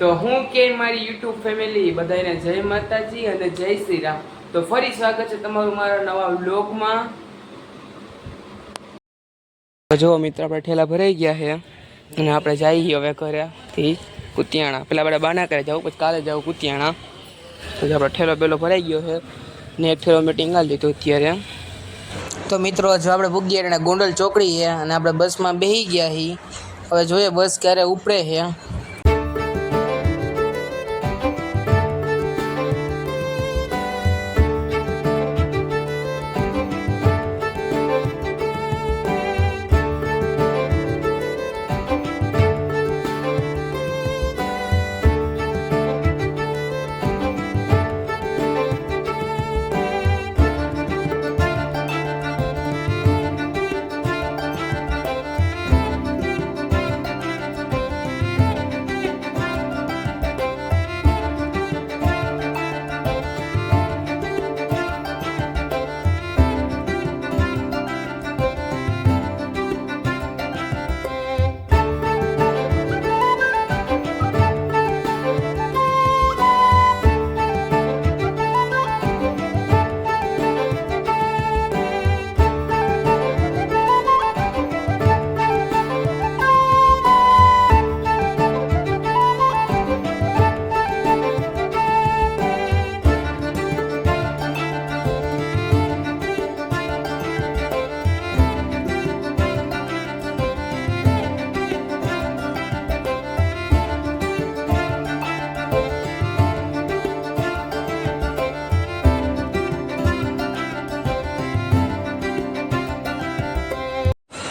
તો હું કે મારી યુટ્યુબ ફેમિલી બધાને જય માતાજી અને જય શ્રી રામ તો ફરી સ્વાગત છે તમારું મારા નવા બ્લોગમાં જો મિત્ર, આપણે ઠેલા ભરાઈ ગયા છે અને આપણે જઈએ હવે ઘરેથી કુતિયાણા. પેલા આપણે બાના કરે જવું પછી કાલે જવું કુતિયાણા. પછી આપણો ઠેલો પેલો ભરાઈ ગયો છે ને એક ઠેલો મિટિંગ ટીંગાલ લીધું અત્યારે. તો મિત્રો, જો આપણે ભૂગીએ ગોંડલ ચોકડી છે અને આપણે બસમાં બેસી ગયા છીએ. હવે જોઈએ બસ ક્યારે ઉપડે છે.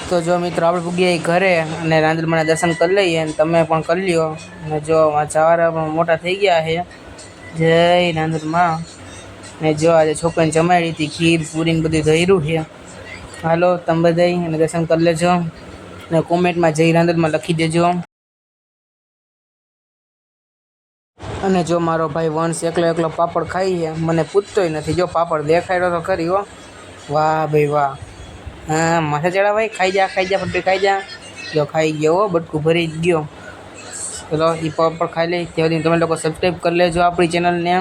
તો જો મિત્રો, આપણે પૂગીએ ઘરે અને રાંદલમાના દર્શન કરી લઈએ અને તમે પણ કરી લ્યો. અને જો જવારા પણ મોટા થઈ ગયા છે. જય રાંદલમાં ને જો આજે છોકરીને જમાડી હતી, ખીર, પૂરી ને બધું ધર્યું છે. હાલો, તમે બધા અને દર્શન કરી લેજો. અને કોમેન્ટમાં જય રાંદલમાં લખી દેજો. અને જો મારો ભાઈ વંશ એકલો એકલો પાપડ ખાઈ છે, મને પૂછતોય નથી. જો પાપડ દેખાડ્યો તો ખરી વાહ ભાઈ વાહ. હા, માથે ચડા ભાઈ, ખાઈ જા ખાઈ જા ફટફટ ખાઈ જા. જો ખાઈ ગયો બટકું ભરી જ ગયો. ચલો એ પર ખાઈ લઈ. ત્યાં તમે લોકો સબસ્ક્રાઈબ કરી લેજો આપણી ચેનલને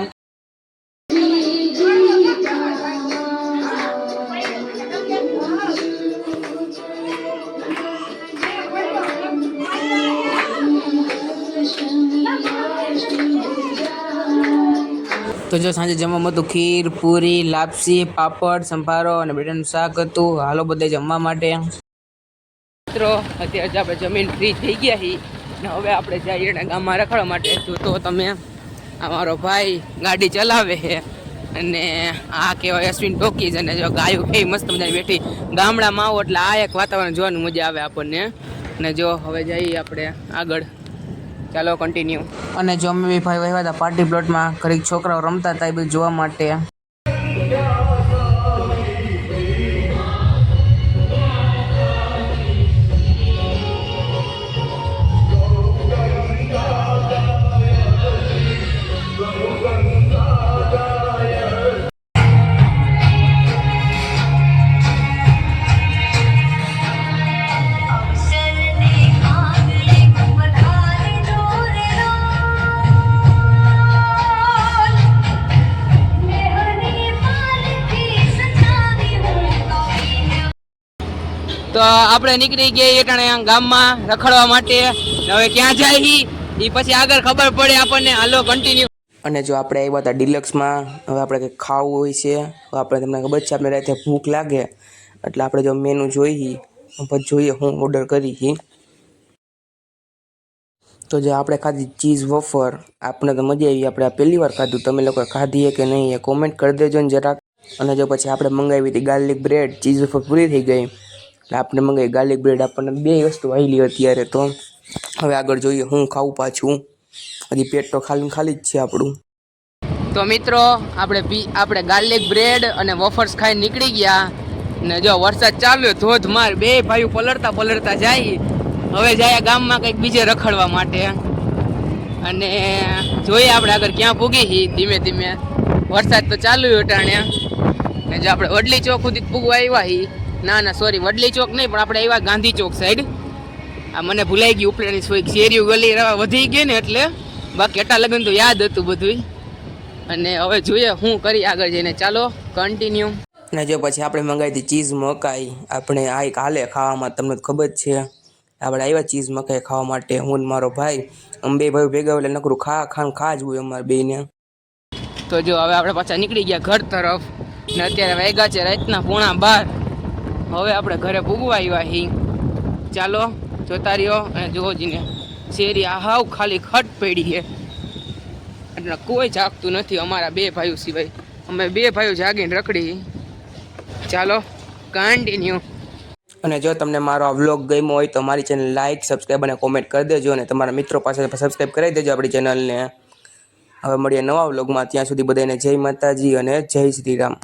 તો જો સાંજે જમવામાં હતું ખીર, પૂરી, લાપસી, પાપડ, સંભારો અને બ્રેડનું શાક હતું. હાલો બધા જમવા માટે. મિત્રો, અત્યારે આપણે જમીન ફ્રી થઈ ગયા છે ને હવે આપણે જઈએ ને ગામમાં રખડવા માટે. તો તો તમે અમારો ભાઈ ગાડી ચલાવે છે. અને આ કહેવાય અશ્વિન ટોકીઝ અને જો ગાયો કઈ મસ્ત મજાની બેઠી. ગામડામાં આવો એટલે આ એક વાતાવરણ જોવાનું મજા આવે આપણને. અને જો હવે જઈએ આપણે આગળ. ચાલો કન્ટિન્યુ અને જો અમે ભાઈ વહેવાતા પાર્ટી પ્લોટમાં ઘડીક છોકરાઓ રમતા હતા, એ બધું જોવા માટે. તો આપણે નીકળી ગયા એટાણે ગામમાં રખડવા માટે. હવે ક્યાં જાય ઈ? પછી આગળ ખબર પડે આપણને. હાલો કન્ટિન્યુ અને જો આપણે આવ્યા હતા ડિલક્સમાં, હવે આપણે કંઈક ખાવું હોય છે. આપણે તમને ખબર છે આપણે રાતે ભૂખ લાગે. એટલે આપણે જો મેનુ જોઈએ પછી જોઈએ હું ઓર્ડર કરી તો જે આપણે ખાધી ચીઝ વફર. આપણે તો મજા આવી. આપણે પહેલી વાર ખાધું. તમે લોકો ખાધી કે નહીં એ કોમેન્ટ કરી દેજો ને જરાક. અને જો પછી આપણે મંગાવી હતી ગાર્લિક બ્રેડ ચીઝ વફર પૂરી થઈ ગઈ. એટલે આપણે મંગાવી. ગાર્લિક બ્રેડ આપણને બે વસ્તુ આવેલી અત્યારે તો. હવે આગળ જોઈએ હું ખાવું પાછું. હજી પેટ તો ખાલી ખાલી જ છે આપણું. તો મિત્રો, આપણે પી, આપણે ગાર્લિક બ્રેડ અને વફર્સ ખાઈ નીકળી ગયા. ને જો વરસાદ ચાલ્યો ધોધમાર બે ભાઈઓ પલળતા પલળતા જાય. હવે જાય ગામમાં કંઈક બીજે રખડવા માટે. અને જોઈએ આપણે આગળ ક્યાં પૂગી ધીમે ધીમે. વરસાદ તો ચાલુ અટાણ્યા. ને જો આપણે વડલી ચોક સુધી પૂગવા આવ્યા હી. ના ના સોરી વડલી ચોક નહીં પણ આપણે આવ્યા ગાંધી ચોક સાઈડ આ મને ભૂલાઈ ગયું ઉપલેણી થોડીક શેરીઓ ગલી રવા વધી ગઈ ને એટલે બાકી એટલા લગ્ન તો યાદ હતું બધું અને હવે જોઈએ હું કરી આગળ જઈને. ચાલો કન્ટિન્યુ અને જો પછી આપણે મંગાવી હતી ચીઝ મકાઈ. આપણે આ એક હાલે ખાવામાં તમને ખબર છે. આપણે આવ્યા ચીઝ મકાઈ ખાવા માટે હું ને મારો ભાઈ. અમે બે ભાઈ ભેગા એટલે નકરું ખા ખાન ખા જ હોય અમારે બેને તો જો હવે આપણે પાછા નીકળી ગયા ઘર તરફ. ને અત્યારે વાગ્યા છે રાતના પોણા બાર. હવે આપણે ઘરે પૂગવા આવ્યા હી. ચાલો, જોતા રહ્યો અને જોજીને જીને. શેરી આ હાવ ખાલી ખટ પડી છે. એટલે કોઈ જાગતું નથી અમારા બે ભાઈઓ સિવાય. અમે બે ભાઈઓ જાગીને રખડી. ચાલો કન્ટિન્યુ અને જો તમને મારો આ વ્લોગ ગમ્યો હોય તો મારી ચેનલ લાઇક સબસ્ક્રાઈબ અને કોમેન્ટ કરી દેજો અને તમારા મિત્રો પાસે સબસ્ક્રાઈબ કરાવી દેજો આપણી ચેનલને હવે મળીએ નવા વ્લોગમાં ત્યાં સુધી બધાને જય માતાજી અને જય શ્રી રામ.